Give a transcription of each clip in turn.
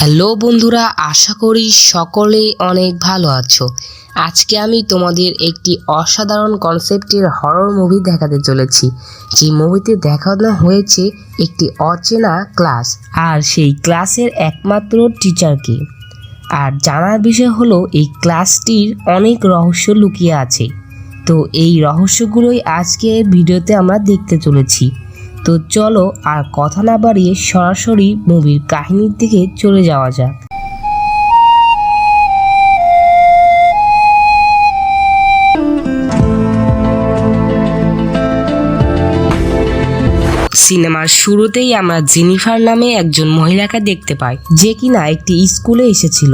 Hello বন্ধুরা, আশা করি সকলে অনেক ভালো আছো। আজকে আমি তোমাদের একটি অসাধারণ কনসেপ্টের হরর মুভি দেখাতে চলেছি। যে মুভিতে দেখানো হয়েছে একটি অচেনা ক্লাস আর সেই ক্লাসের একমাত্র টিচারকে আর জানার বিষয় হলো, এই ক্লাসটির অনেক রহস্য লুকিয়ে আছে। তো এই রহস্যগুলোই আজকে ভিডিওতে আমরা দেখতে চলেছি। তো চলো আর কথা না বাড়িয়ে সরাসরি মুভির কাহিনীর দিকে চলে যাওয়া যাক। সিনেমার শুরুতেই আমরা জেনিফার নামে একজন মহিলাকে দেখতে পাই, যে কিনা একটি স্কুলে এসেছিল।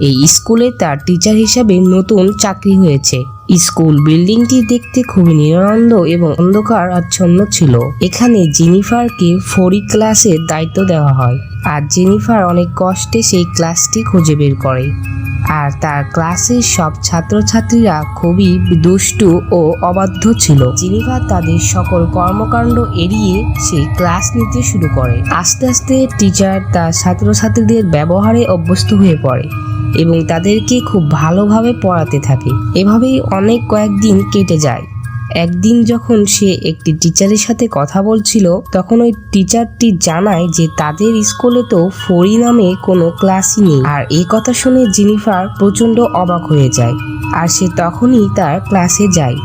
এই স্কুলে তার টিচার হিসাবে নতুন চাকরি হয়েছে। স্কুল বিল্ডিংটি দেখতে খুবই নিরানন্দ এবং অন্ধকার আচ্ছন্ন ছিল। এখানে জেনিফারকে ফরি ক্লাসের দায়িত্ব দেওয়া হয়। আর জেনিফার অনেক কষ্টে সেই ক্লাসটি খুঁজে বের করে। আর তার ক্লাসের সব ছাত্রছাত্রীরা খুবই দুষ্টু ও অবাধ্য ছিল। জেনিফার তাদের সকল কর্মকাণ্ড এড়িয়ে সেই ক্লাস নিতে শুরু করে। আস্তে আস্তে টিচার তার ছাত্রছাত্রীদের ব্যবহারে অভ্যস্ত হয়ে পড়ে। এবং তাদেরকে খুব ভালোভাবে পড়াতে থাকে। এভাবেই অনেক কয়েকদিন কেটে যায়। একদিন যখন সে একটি টিচারের সাথে কথা বলছিল, তখন ওই টিচারটি জানায় যে তাদের স্কুলে তো ফরি নামে কোনো ক্লাসই নেই। আর এই কথা শুনে জিনিফার প্রচণ্ড অবাক হয়ে যায়। আর সে তখনই তার ক্লাসে যায়।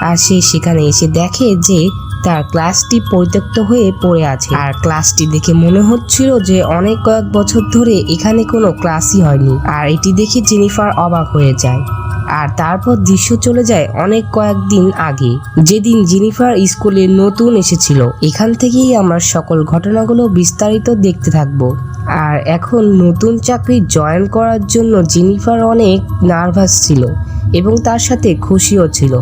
আর সে সেখানে এসে দেখে যে তার ক্লাসটি পরিত্যক্ত হয়ে পড়ে আছে। আর ক্লাসটি দেখে মনে হচ্ছিল যে অনেক কয়েক বছর ধরে এখানে কোনো ক্লাসই হয়নি। আর এটি দেখে জেনিফার অবাক হয়ে যায়। আর তারপর দৃশ্য চলে যায় অনেক কয়েকদিন আগে। যেদিন জেনিফার স্কুলে নতুন এসেছিল, এখান থেকেই আমরা সকল ঘটনাগুলো বিস্তারিত দেখতে থাকব। আর এখন নতুন চাকরি জয়েন করার জন্য জেনিফার অনেক নার্ভাস ছিল এবং তার সাথে খুশিও ছিল।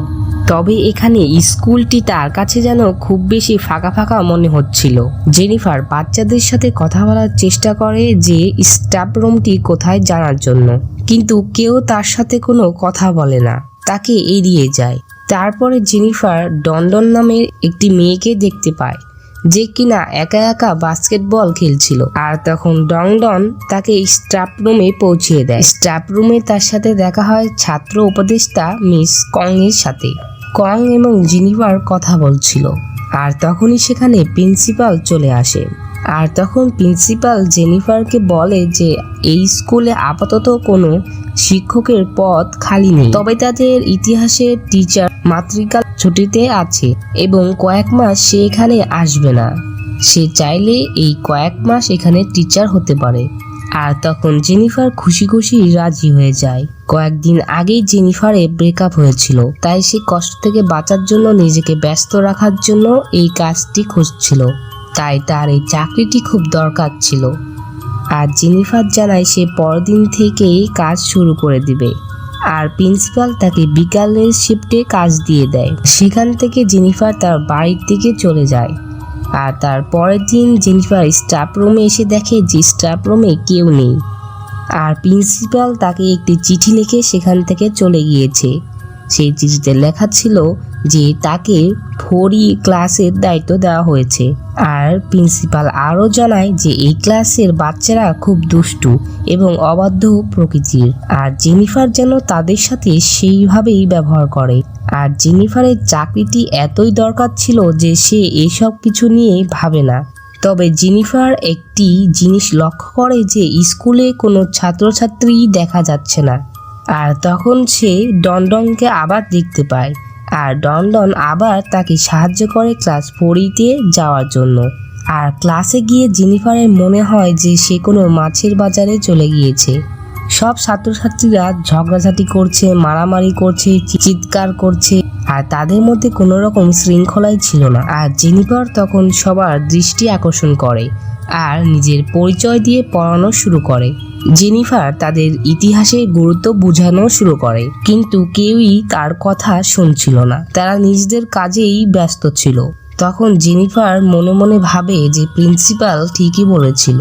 তবে এখানে স্কুলটি তার কাছে যেন খুব বেশি ফাঁকা ফাঁকা মনে হচ্ছিল। জেনিফার বাচ্চাদের সাথে কথা বলার চেষ্টা করে যে স্টাফ রুমটি কোথায় জানার জন্য। কিন্তু কেউ তার সাথে কোনো কথা বলে না। তাকে এড়িয়ে যায়। তারপরে জেনিফার ডন্ডন নামের একটি মেয়েকে দেখতে পায়, যে কিনা একা একা বাস্কেটবল খেলছিল। আর তখন ডংডন তাকে স্টাফ রুমে পৌঁছিয়ে দেয়। স্টাফ রুমে তার সাথে দেখা হয় ছাত্র উপদেষ্টা মিস কং এর সাথে। কং এবং জিনিভার কথা বলছিল। আর তখনই সেখানে প্রিন্সিপাল চলে আসে। আর তখন প্রিন্সিপাল জেনিফারকে বলে যে, এই স্কুলে আপাতত কোনো শিক্ষকের পদ খালি নেই। তবে তাদের ইতিহাসের টিচার মাতৃকাল ছুটিতে আছে এবং কয়েক মাস সে এখানে আসবে না। সে চাইলে এই কয়েক মাস এখানে টিচার হতে পারে। আর তখন জেনিফার খুশি খুশি রাজি হয়ে যায়। কয়েকদিন আগেই জেনিফারে ব্রেকআপ হয়েছিল। তাই সে কষ্ট থেকে বাঁচার জন্য নিজেকে ব্যস্ত রাখার জন্য এই কাজটি খুঁজছিল। তাই তার এই চাকরিটি খুব দরকার ছিল। আর জেনিফার জানায় সে পরদিন থেকেই কাজ শুরু করে দিবে। আর প্রিন্সিপাল তাকে বিকালের শিফটে কাজ দিয়ে দেয়। সেখান থেকে জেনিফার তার বাড়ির দিকে চলে যায়। আর তার পরের দিন জেনিফার স্টাফ রুমে এসে দেখে যে স্টাফ রুমে কেউ নেই। আর প্রিন্সিপাল তাকে একটি চিঠি লিখে সেখান থেকে চলে গিয়েছে। সেই চিঠিতে লেখা ছিল যে তাকে ফরি ক্লাসের দায়িত্ব দেওয়া হয়েছে। আর প্রিন্সিপাল আরও জানায় যে এই ক্লাসের বাচ্চারা খুব দুষ্টু এবং অবাধ্য প্রকৃতির। আর জেনিফার যেন তাদের সাথে সেইভাবেই ব্যবহার করে। আর জেনিফারের চাকরিটি এতই দরকার ছিল যে সে এসব কিছু নিয়ে ভাবে না। তবে জেনিফার একটি জিনিস লক্ষ্য করে যে স্কুলে কোনো ছাত্রছাত্রী দেখা যাচ্ছে না। আর তখন সে ডনডনকে আবার দেখতে পায় আর ডনডন আবার তাকে সাহায্য করে ক্লাস ফোরিতে যাওয়ার জন্য। আর ক্লাসে গিয়ে জেনিফারের মনে হয় যে সে কোনো মাছের বাজারে চলে গিয়েছে। সব ছাত্রছাত্রীরা ঝগড়াঝাটি করছে, মারামারি করছে চিৎকার করছে। আর তাদের মধ্যে কোনো রকম শৃঙ্খলাই ছিল না। আর জেনিফার তখন সবার দৃষ্টি আকর্ষণ করে আর নিজের পরিচয় দিয়ে পড়ানো শুরু করে। জেনিফার তাদের ইতিহাসের গুরুত্ব বোঝানো শুরু করে, কিন্তু কেউই তার কথা শুনছিল না। তারা নিজেদের কাজেই ব্যস্ত ছিল। তখন জেনিফার মনে মনে ভাবে যে প্রিন্সিপাল ঠিকই বলেছিল।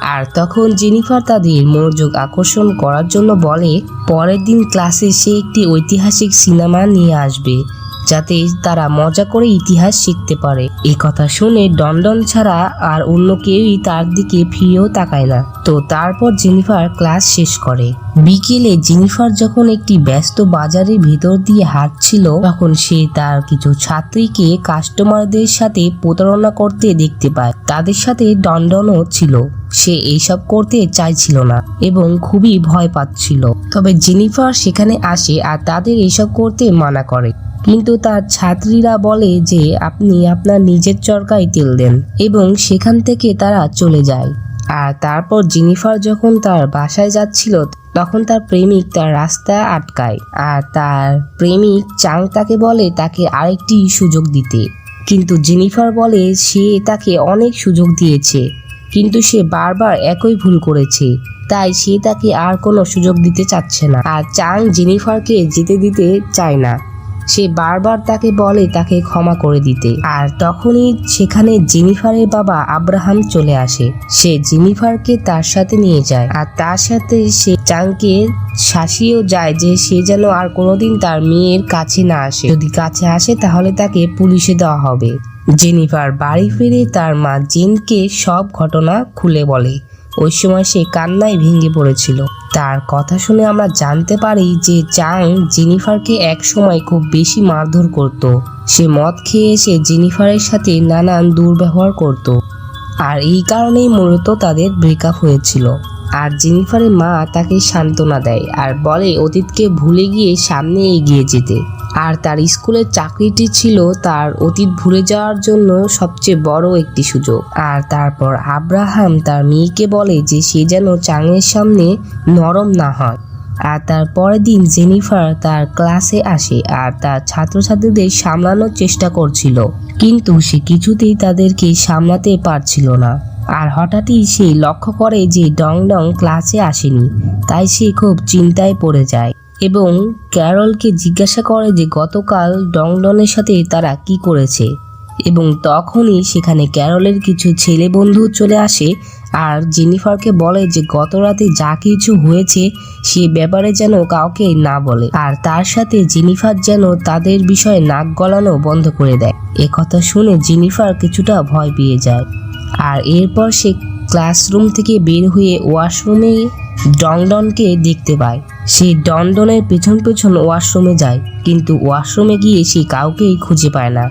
আর তখন জেনিফার তাদের মনোযোগ আকর্ষণ করার জন্য বলে, পরের দিন ক্লাসে সে একটি ঐতিহাসিক সিনেমা নিয়ে আসবে, যাতে তারা মজা করে ইতিহাস শিখতে পারে। এই কথা শুনে ডনডন ছাড়া আর অন্য কেউই তার দিকে ফিরেও তাকায় না। তো তারপর জেনিফার ক্লাস শেষ করে। বিকেলে জেনিফার যখন একটি ব্যস্ত বাজারের ভেতর দিয়ে হাঁটছিল, তখন সে তার কিছু ছাত্রীকে কাস্টমারদের সাথে প্রতারণা করতে দেখতে পায়। তাদের সাথে ডনডনও ছিল। সে এইসব করতে চাইছিল না এবং খুবই ভয় পাচ্ছিল। তবে জেনিফার সেখানে আসে আর তাদের এইসব করতে মানা করে। কিন্তু তার ছাত্রীরা বলে যে, আপনি আপনার নিজের চরকায় তেল দেন এবং সেখান থেকে তারা চলে যায়। আর তারপর জেনিফার যখন তার বাসায় যাচ্ছিল, তখন তার প্রেমিক তার রাস্তা আটকায় আর তার প্রেমিক চাং তাকে বলে তাকে আরেকটি সুযোগ দিতে। কিন্তু জেনিফার বলে সে তাকে অনেক সুযোগ দিয়েছে। কিন্তু সে বারবার একই ভুল করেছে। তাই সে তাকে আর কোনো সুযোগ দিতে চাচ্ছে না। আর চাং জেনিফারকে যেতে দিতে চায় না। সে বারবার তাকে বলে তাকে ক্ষমা করে দিতে। আর তখনই সেখানে জেনিফারের বাবা আব্রাহাম চলে আসে। সে জেনিফারকে তার সাথে নিয়ে যায়। আর তার সাথে সে চাংকে শাসিয়েও যায় যে সে যেন আর কোনোদিন তার মেয়ের কাছে না আসে। যদি কাছে আসে তাহলে তাকে পুলিশে দেওয়া হবে। জেনিফার বাড়ি ফিরে তার মা জেনকে সব ঘটনা খুলে বলে। ওই সময় সে কান্নায় ভেঙে পড়েছিল। তার কথা শুনে আমরা জানতে পারি যে চাং জেনিফারকে এক সময় খুব বেশি মারধর করত। সে মদ খেয়ে এসে জেনিফারের সাথে নানান দুর্ব্যবহার করত। আর এই কারণেই মূলত তাদের ব্রেকআপ হয়েছিল। আর জেনিফারের মা তাকে সান্ত্বনা দেয় আর বলে, অতীতকে ভুলে গিয়ে সামনে এগিয়ে যেতে। আর তার স্কুলের চাকরিটি ছিল তার অতীত ভুলে যাওয়ার জন্য সবচেয়ে বড় একটি সুযোগ। আর তারপর আব্রাহাম তার মেয়েকে বলে যে সে যেন চাঙের সামনে নরম না হয়। আর তার পরের দিন জেনিফার তার ক্লাসে আসে আর তার ছাত্রছাত্রীদের সামলানোর চেষ্টা করছিল। কিন্তু সে কিছুতেই তাদেরকে সামলাতে পারছিল না। আর হঠাৎই সে লক্ষ্য করে যে ডং ডং ক্লাসে আসেনি, তাই সে খুব চিন্তায় পড়ে যায়। এবং ক্যারলকে জিজ্ঞাসা করে যে গতকাল ডংডনের সাথে তারা কি করেছে। এবং তখনই সেখানে ক্যারলের কিছু ছেলে বন্ধু চলে আসে আর জেনিফারকে বলে যে গত রাতে যা কিছু হয়েছে সে ব্যাপারে যেন কাউকে না বলে। আর তার সাথে জেনিফার যেন তাদের বিষয়ে নাক গলানো বন্ধ করে দেয়। কথা শুনে জেনিফার কিছুটা ভয় পেয়ে যায়। আর এরপর সে ক্লাসরুম থেকে বের হয়ে ওয়াশরুমে ডনডনকে দেখতে পায়। সে ডনডনের পেছন পেছন ওয়াশরুমে যায়, কিন্তু ওয়াশরুমে গিয়ে সে কাউকেই খুঁজে পায় না।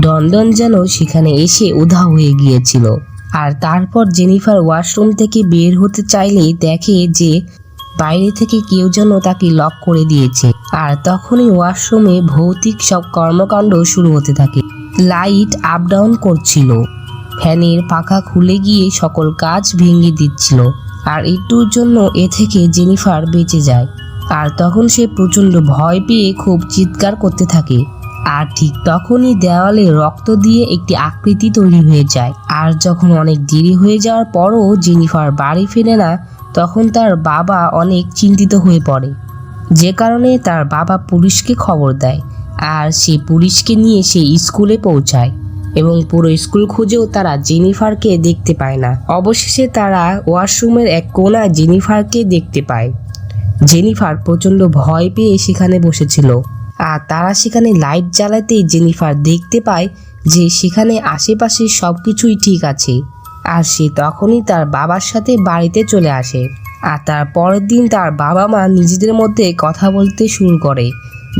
ডনডন যেন সেখানে এসে উধা হয়ে গিয়েছিল। আর তারপর জেনিফার ওয়াশরুম থেকে বের হতে চাইলেই দেখে যে বাইরে থেকে কেউ যেন তাকে লক করে দিয়েছে। আর তখনই ওয়াশরুমে ভৌতিক সব কর্মকাণ্ড শুরু হতে থাকে। লাইট আপ ডাউন করছিল। ফ্যানের পাখা খুলে গিয়ে সকল কাজ ভেঙে দিচ্ছিল। আর একটুর জন্য এ থেকে জেনিফার বেঁচে যায়। আর তখন সে প্রচণ্ড ভয় পেয়ে খুব চিৎকার করতে থাকে। আর ঠিক তখনই দেওয়ালে রক্ত দিয়ে একটি আকৃতি তৈরি হয়ে যায়। আর যখন অনেক দেরি হয়ে যাওয়ার পরও জেনিফার বাড়ি ফেরে না, তখন তার বাবা অনেক চিন্তিত হয়ে পড়ে। যে কারণে তার বাবা পুলিশকে খবর দেয়। আর সে পুলিশকে নিয়ে সে স্কুলে পৌঁছায়। এবং পুরো স্কুল খুঁজেও তারা জেনিফারকে দেখতে পায় না। অবশেষে তারা ওয়াশরুমের এক কোণায় জেনিফারকে দেখতে পায়। জেনিফার প্রচণ্ড ভয় পেয়ে সেখানে বসেছিল। আর তারা সেখানে লাইট জ্বালাতেই জেনিফার দেখতে পায় যে সেখানে আশেপাশে সব কিছুই ঠিক আছে। আর সে তখনই তার বাবার সাথে বাড়িতে চলে আসে। আর তার পরের দিন তার বাবা মা নিজেদের মধ্যে কথা বলতে শুরু করে।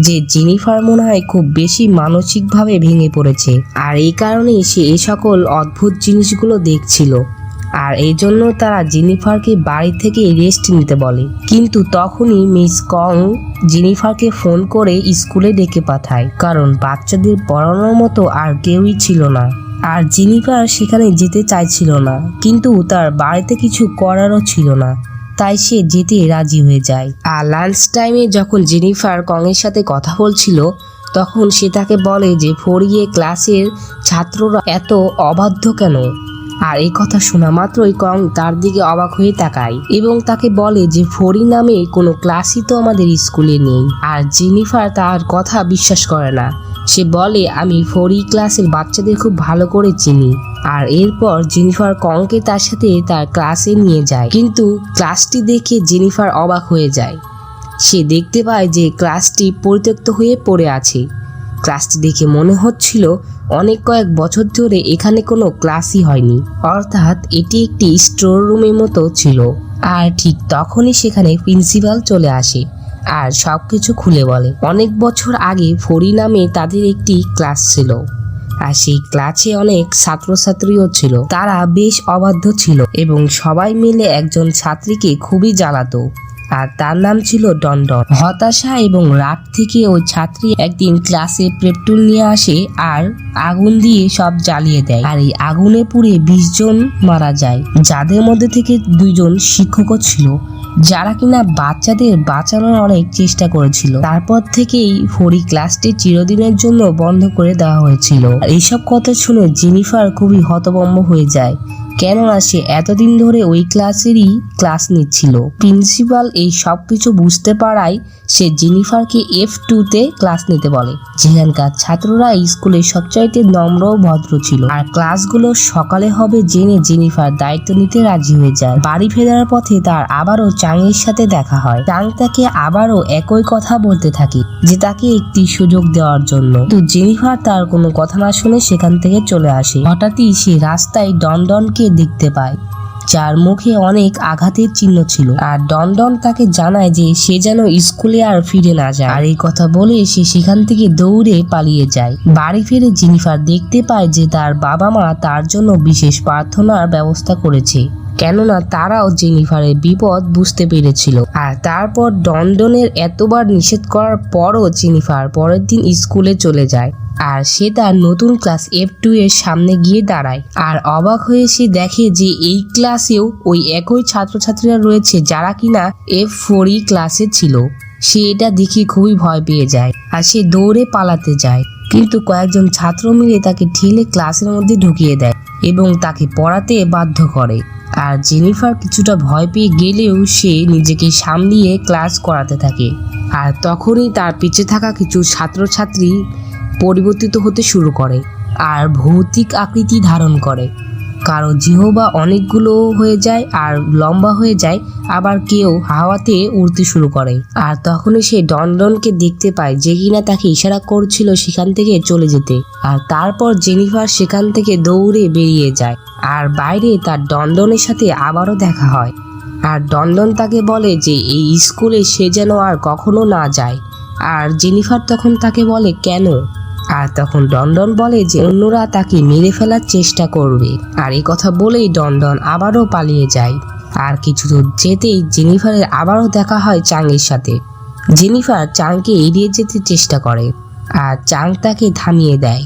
যে জেনিফার মনে হয় খুব বেশি মানসিকভাবে ভেঙে পড়েছে। আর এই কারণেই সে এই সকল অদ্ভুত জিনিসগুলো দেখছিল। আর এই জন্য তারা জেনিফারকে বাড়ি থেকে রেস্ট নিতে বলে। কিন্তু তখনই মিস কং জেনিফারকে ফোন করে স্কুলে ডেকে পাঠায়। কারণ বাচ্চাদের পড়ানোর মতো আর কেউই ছিল না। আর জেনিফার সেখানে যেতে চাইছিল না। কিন্তু তার বাড়িতে কিছু করারও ছিল না। তাই সে যেতে রাজি হয়ে যায়। আর লাঞ্চ টাইমে যখন জেনিফার কংয়ের সাথে কথা বলছিল, তখন সে তাকে বলে যে, ফরিয়ে ক্লাসের ছাত্ররা এত অবাধ্য কেন? আর এই কথা শোনা মাত্রই কং তার দিকে অবাক হয়ে তাকায় এবং তাকে বলে যে, ফরি নামে কোনো ক্লাসই তো আমাদের স্কুলে নেই। আর জেনিফার তার কথা বিশ্বাস করে না। সে বলে, আমি ফরি ক্লাসের বাচ্চাদের খুব ভালো করে চিনি। আর এরপর জেনিফার কংকে তার সাথে তার ক্লাসে নিয়ে যায়। কিন্তু ক্লাসটি দেখে জেনিফার অবাক হয়ে যায়। সে দেখতে পায় যে ক্লাসটি পরিত্যক্ত হয়ে পড়ে আছে। ক্লাসটি দেখে মনে হচ্ছিল অনেক কয়েক বছর ধরে এখানে কোনো ক্লাসই হয়নি। অর্থাৎ এটি একটি স্টোর রুমের মতো ছিল। আর ঠিক তখনই সেখানে প্রিন্সিপাল চলে আসে। আর সব কিছু খুলে বলে। অনেক বছর আগে ফরি নামে তাদের একটি ক্লাস ছিল। আর সেই ক্লাসে অনেক ছাত্রছাত্রীও ছিল। তারা বেশ অবাধ্য ছিল এবং সবাই মিলে একজন ছাত্রীকে খুবই জ্বালাতো। আর তার নাম ছিল ডনডন। হতাশা এবং রাগ থেকে ওই ছাত্রী একদিন ক্লাসে পেট্রোল নিয়ে আসে আর আগুন দিয়ে সব জ্বালিয়ে দেয়। আর এই আগুনে পুড়ে বিশ জন মারা যায়। যাদের মধ্যে থেকে দুইজন শিক্ষকও ছিল। যারা কিনা বাচ্চাদের বাঁচানোর অনেক চেষ্টা করেছিল। তারপর থেকেই ফরি ক্লাসটি চিরদিনের জন্য বন্ধ করে দেওয়া হয়েছিল। এইসব কথা শুনে জেনিফার খুবই হতবম্ব হয়ে যায়। কেননা সে এতদিন ধরে ওই ক্লাসেরই ক্লাস নিচ্ছিল। প্রিন্সিপাল এই সব কিছু বুঝতে পারায় সে জেনিফারকে এফ টুতে ক্লাস নিতে বলে। যেখানকার ছাত্ররা স্কুলে সবচাইতে নম্র ভদ্র ছিল। আর ক্লাসগুলো সকালে হবে জেনে জেনিফার দায়িত্ব নিতে রাজি হয়ে যায়। বাড়ি ফেরার পথে তার আবারও চাংয়ের সাথে দেখা হয়। চাং তাকে আবারও একই কথা বলতে থাকে, যে তাকে একটি সুযোগ দেওয়ার জন্য। কিন্তু জেনিফার তার কোনো কথা না শুনে সেখান থেকে চলে আসে। হঠাৎই সে রাস্তায় ডনডনকে দেখতে পায়। যার মুখে অনেক আঘাতের চিহ্ন ছিল। আর ডনডন তাকে জানায় যে সে যেন স্কুলে আর ফিরে না যায়। আর এই কথা বলে সে সেখান থেকে দৌড়ে পালিয়ে যায়। বাড়ি ফিরে জিনিফার দেখতে পায় যে তার বাবা মা তার জন্য বিশেষ প্রার্থনার ব্যবস্থা করেছে। কেননা তারাও জেনিফারের বিপদ বুঝতে পেরেছিল। আর তারপর ডনডনের এতবার নিষেধ করার পরও জেনিফার পরের দিন স্কুলে চলে যায়। আর সে তার নতুন ক্লাস এফ টু এর সামনে গিয়ে দাঁড়ায়। আর অবাক হয়ে সে দেখে যে এই ক্লাসেও ওই একই ছাত্রছাত্রীরা রয়েছে যারা কিনা এফ ফোর ফোরই ক্লাসে ছিল। সে এটা দেখে খুবই ভয় পেয়ে যায় আর সে দৌড়ে পালাতে যায়। কিন্তু কয়েকজন ছাত্র মিলে তাকে ঠেলে ক্লাসের মধ্যে ঢুকিয়ে দেয় এবং তাকে পড়াতে বাধ্য করে। আর জেনিফার কিছুটা ভয় পেয়ে গেলেও সে নিজেকে সামলিয়ে ক্লাস করাতে থাকে। আর তখনই তার পিছে থাকা কিছু ছাত্রছাত্রী পরিবর্তিত হতে শুরু করে আর ভৌতিক আকৃতি ধারণ করে। কারও জিহবা অনেকগুলো হয়ে যায় আর লম্বা হয়ে যায়, আবার কেউ হাওয়াতে উড়তে শুরু করে। আর তখনই সে ডনডনকে দেখতে পায় যে কিনা তাকে ইশারা করছিল সেখান থেকে চলে যেতে। আর তারপর জেনিফার সেখান থেকে দৌড়ে বেরিয়ে যায় আর বাইরে তার ডনডনের সাথে আবারও দেখা হয়। আর ডনডন তাকে বলে যে এই স্কুলে সে যেন আর কখনো না যায়। আর জেনিফার তখন তাকে বলে, কেন? আর তখন ডন্ডন বলে যে, অন্যরা তাকে মেরে ফেলার চেষ্টা করবে। আর এই কথা বলেই ডন্ডন আবারও পালিয়ে যায়। আর কিছু দূর যেতেই জেনিফারের আবারও দেখা হয় চাংয়ের সাথে। জেনিফার চাংকে এড়িয়ে যেতে চেষ্টা করে আর চাং তাকে থামিয়ে দেয়।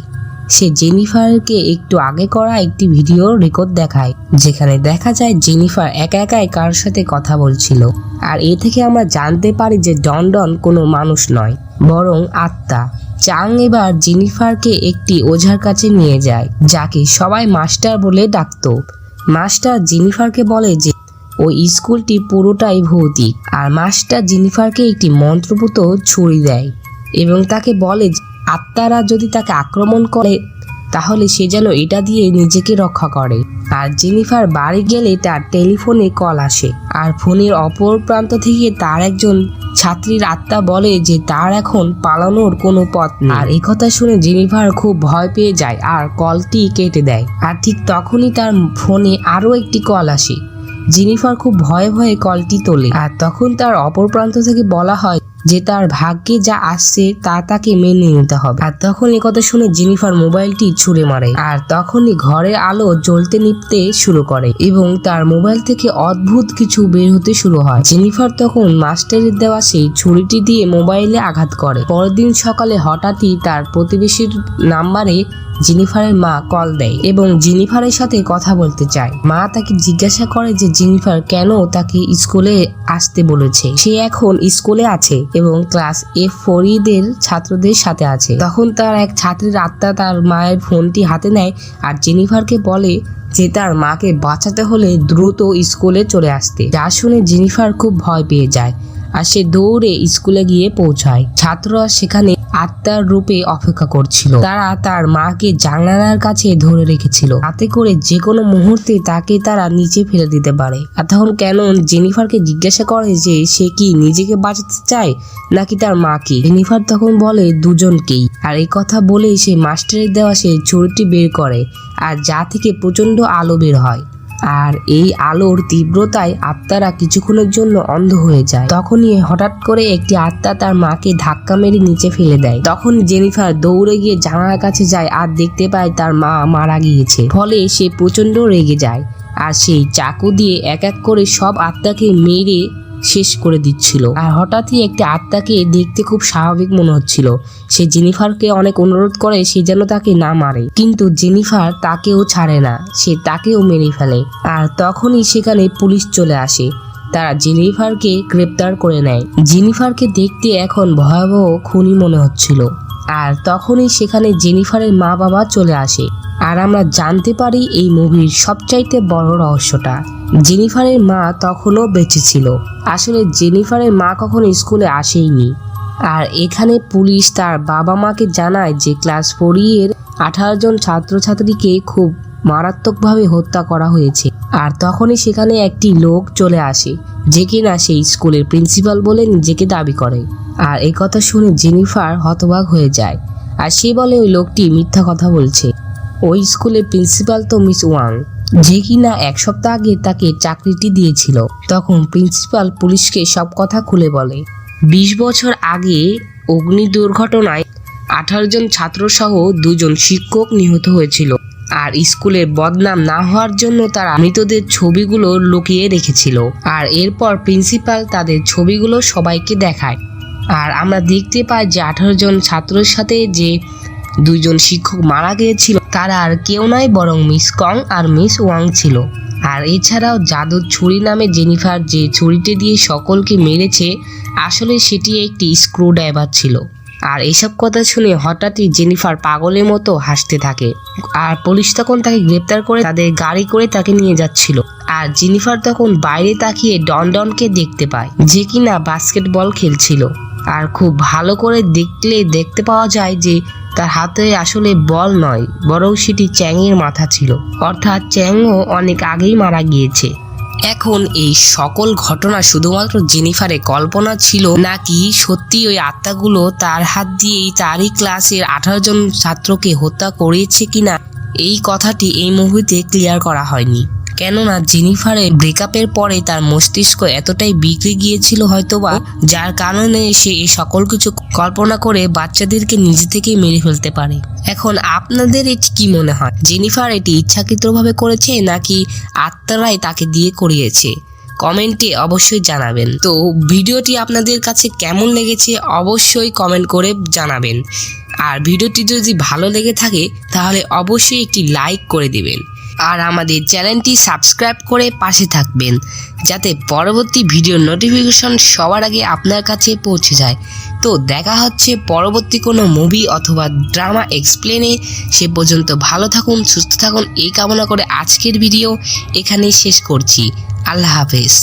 সে জেনিফারকে একটু আগে করা একটি ভিডিও রেকর্ড দেখায়, যেখানে দেখা যায় জেনিফার একা একাই কার সাথে কথা বলছিল। আর এ থেকে আমরা জানতে পারি যে ডনডন কোনো মানুষ নয়, বরং আত্মা। চাং এবার জেনিফারকে একটি ওঝার কাছে নিয়ে যায়, যাকে সবাই মাস্টার বলে ডাকত। মাস্টার জেনিফারকে বলে যে, ওই স্কুলটি পুরোটাই ভৌতিক। আর মাস্টার জেনিফারকে একটি মন্ত্রপুত ছুরি দেয় এবং তাকে বলে আত্মারা যদি তাকে আক্রমণ করে তাহলে সে যেন এটা দিয়ে নিজেকে রক্ষা করে। আর জেনিফার বাড়ি গেলে তার টেলিফোনে কল আসে। আর ফোনের অপর প্রান্ত থেকে তার একজন ছাত্রীর আত্মা বলে যে তার এখন পালানোর কোনো পথ নেই। আর এই কথা শুনে জেনিফার খুব ভয় পেয়ে যায় আর কলটি কেটে দেয়। আর ঠিক তখনই তার ফোনে আরও একটি কল আসে। জেনিফার খুব ভয়ে ভয়ে কলটি তোলে। আর তখন তার অপর প্রান্ত থেকে বলা হয় যে তার ভাগ্যে যা আসছে তা তাকে মেনে নিতে হবে। আর তখন এই কথা শুনে জেনিফার মোবাইলটি ছুঁড়ে মারে আর তখনই ঘরের আলো জ্বলতে নিপতে শুরু করে এবং তার মোবাইল থেকে অদ্ভুত কিছু বের হতে শুরু হয়। জেনিফার তখন মাস্টারের দেওয়া সেই ছুরিটি দিয়ে মোবাইলে আঘাত করে। পরের দিন সকালে হঠাৎই তার প্রতিবেশীর নাম্বারে জিনিফারের মা কল দেয় এবং জিনিফারের সাথে কথা বলতে চায়। মা তাকে জিজ্ঞাসা করে যে জিনিফার কেন তাকে স্কুলে আসতে বলেছে? সে এখন স্কুলে আছে এবং ক্লাস এ ফরিদের ছাত্রদের সাথে আছে। তখন তার এক ছাত্রীর আত্মা তার মায়ের ফোনটি হাতে নেয় আর জেনিফারকে বলে যে তার মাকে বাঁচাতে হলে দ্রুত স্কুলে চলে আসতে। যা শুনে জেনিফার খুব ভয় পেয়ে যায়। আর সে দৌড়ে স্কুলে গিয়ে পৌঁছায়। ছাত্ররা সেখানে আত্মার রূপে অপেক্ষা করছিল। তারা তার মাকে জানালার কাছে ধরে রেখেছিল। তাতে করে যে কোনো মুহূর্তে তাকে তারা নিচে ফেলে দিতে পারে। আর তখন কেন জেনিফারকে জিজ্ঞাসা করে যে সে কি নিজেকে বাঁচাতে চায়, নাকি তার মাকে? জেনিফার তখন বলে, দুজনকেই। আর এই কথা বলেই সে মাস্টারের দেওয়া সে ছুরিটি বের করে, আর যা থেকে প্রচণ্ড আলো বের হয়। আর এই আলোর তীব্রতায় আত্মারা কিছুক্ষণের জন্য অন্ধ হয়ে যায়। তখনই হঠাৎ করে একটি আত্মা তার মাকে ধাক্কা মেরে নিচে ফেলে দেয়। তখন জেনিফার দৌড়ে গিয়ে জানালার কাছে যায় আর দেখতে পায় তার মা মারা গিয়েছে। ফলে সে প্রচণ্ড রেগে যায় আর সেই চাকু দিয়ে এক এক করে সব আত্মাকে মেরে শেষ করে দিচ্ছিল। আর হঠাৎই একটি আত্মাকে দেখতে খুব স্বাভাবিক মনে হচ্ছিল। সে জেনিফারকে অনেক অনুরোধ করে সে যেন তাকে না মারে। কিন্তু জেনিফার তাকেও ছাড়ে না। সে তাকেও মেরে ফেলে। আর তখনই সেখানে পুলিশ চলে আসে। তারা জেনিফারকে গ্রেপ্তার করে নেয়। জেনিফারকে দেখতে এখন ভয়াবহ খুনি মনে হচ্ছিল। আর তখনই সেখানে জেনিফারের মা বাবা চলে আসে। আর আমরা জানতে পারি এই মুভির সবচাইতে বড় রহস্যটা। জেনিফারের মা তখনও বেঁচে ছিল। আসলে জেনিফারের মা কখনো স্কুলে আসেইনি। আর এখানে পুলিশ তার বাবা মাকে জানায় যে ক্লাস ফোর এর আঠারো জন ছাত্রছাত্রীকে খুব মারাত্মকভাবে হত্যা করা হয়েছে। আর তখনই সেখানে একটি লোক চলে আসে, যে কিনা সেই স্কুলের প্রিন্সিপাল বলে নিজেকে দাবি করে। আর এই কথা শুনে জেনিফার হতবাক হয়ে যায়। আর সে বলে, ওই লোকটি মিথ্যা কথা বলছে। ওই স্কুলের প্রিন্সিপাল তো মিস ওয়াং, যে কিনা এক সপ্তাহ আগে তাকে চাকরিটি দিয়েছিল। তখন প্রিন্সিপাল পুলিশকে সব কথা খুলে বলে, বিশ বছর আগে অগ্নি দুর্ঘটনায় আঠারো জন ছাত্রসহ দুজন শিক্ষক নিহত হয়েছিল। আর স্কুলের বদনাম না হওয়ার জন্য তারা মৃতদের ছবিগুলো লুকিয়ে রেখেছিল। আর এরপর প্রিন্সিপাল তাদের ছবিগুলো সবাইকে দেখায়। আর আমরা দেখতে পাই যে আঠারো জন ছাত্রের সাথে যে দুইজন শিক্ষক মারা গিয়েছিল, তারা আর কেউ নয় বরং মিস কং আর মিস ওয়াং ছিল। আর এছাড়াও জাদুর ছুরি নামে জেনিফার যে ছুরিটি দিয়ে সকলকে মেরেছে, আসলে সেটি একটি স্ক্রু ড্রাইভার ছিল। আর এসব কথা শুনে হঠাৎই জেনিফার পাগলের মতো হাসতে থাকে। আর পুলিশ তখন তাকে গ্রেপ্তার করে তাদের গাড়ি করে তাকে নিয়ে যাচ্ছিল। আর জেনিফার তখন বাইরে তাকিয়ে ডন ডনকে দেখতে পায়, যে কিনা বাস্কেটবল খেলছিল। আর খুব ভালো করে দেখলে দেখতে পাওয়া যায় যে তার হাতে আসলে বল নয়, বরং সেটি চ্যাংয়ের মাথা ছিল। অর্থাৎ চ্যাংও অনেক আগেই মারা গিয়েছে। এখন এই সকল ঘটনা শুধুমাত্র জেনিফারের কল্পনা ছিল, নাকি সত্যি ওই আত্মাগুলো তার হাত দিয়েই তারই ক্লাসের আঠারো জন ছাত্রকে হত্যা করেছে কিনা? এই কথাটি এই মুভিতে ক্লিয়ার করা হয়নি। কেননা জেনিফারের ব্রেকআপের পরে তার মস্তিষ্ক এতটাই বিগড়ে গিয়েছিল হয়তোবা, যার কারণে সে এই সকল কিছু কল্পনা করে বাচ্চাদেরকে নিজে থেকেই মেরে ফেলতে পারে। এখন আপনাদের এটি কি মনে হয়? জেনিফার এটি ইচ্ছাকৃতভাবে করেছে নাকি আত্মারাই তাকে দিয়ে করিয়েছে? কমেন্টে অবশ্যই জানাবেন। তো ভিডিওটি আপনাদের কাছে কেমন লেগেছে অবশ্যই কমেন্ট করে জানাবেন। আর ভিডিওটি যদি ভালো লেগে থাকে, তাহলে অবশ্যই একটি লাইক করে দিবেন। আর আমাদের চ্যানেলটি সাবস্ক্রাইব করে পাশে থাকবেন, যাতে পরবর্তী ভিডিওর নোটিফিকেশন সবার আগে আপনার কাছে পৌঁছে যায়। তো দেখা হচ্ছে পরবর্তী কোনো মুভি অথবা ড্রামা এক্সপ্লেনে সে পর্যন্ত ভালো থাকুন, সুস্থ থাকুন, এই কামনা করে আজকের ভিডিও এখানেই শেষ করছি। আল্লাহ হাফেজ।